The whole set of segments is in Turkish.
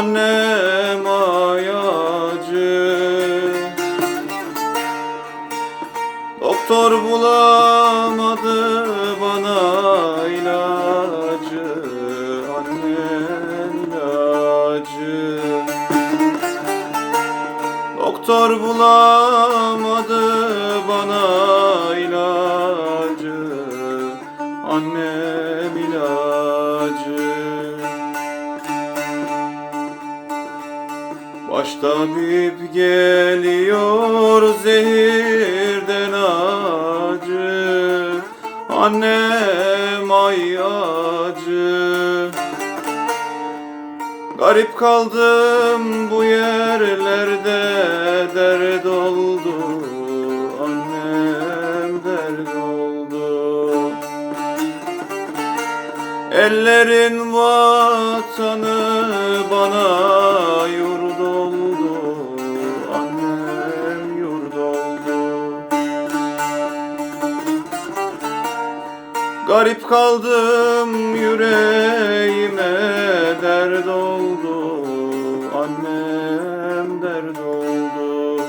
Annem ayacı. Doktor bulamadı bana ilacı. Annem ilacı. Doktor bulamadı bana ilacı. Annem ilacı Baş tabip geliyor zehirden acı. Annem ay acı. Garip kaldım bu yerlerde dert oldu. Annem dert oldu. Ellerin vatanı bana yurt oldu Garip kaldım yüreğime dert oldu. Annem dert oldu.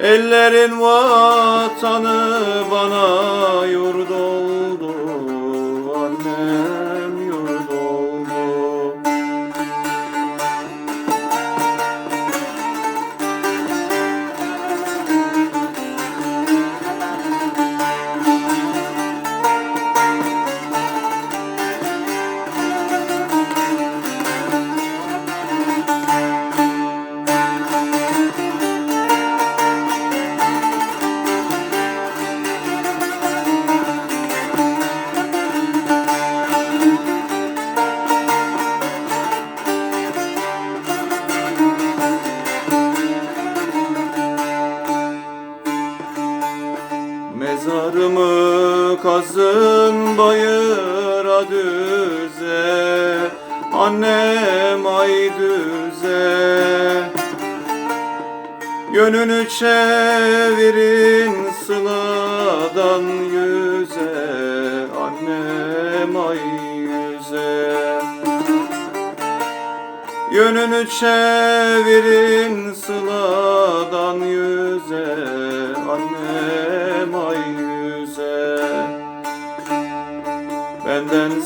Ellerin vatanı bana yurt Mezarımı kazın bayıra düze. Annem ay düze. Yönünü çevirin sıladan yüze. Annem ay yüze. Yönünü çevirin sıladan yüze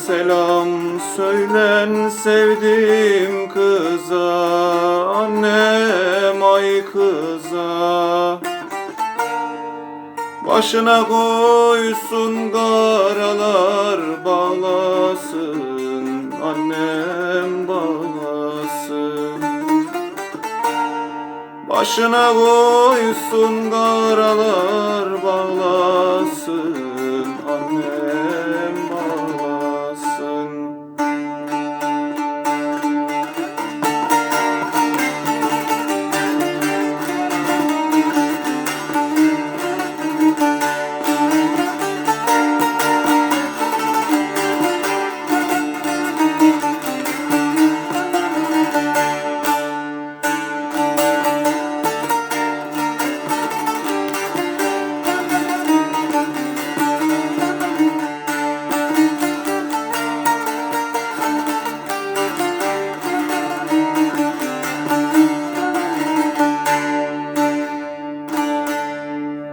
selam söylen sevdiğim kıza Annem ay kıza. Başına koysun karalar bağlasın Annem bağlasın Başına koysun karalar bağlasın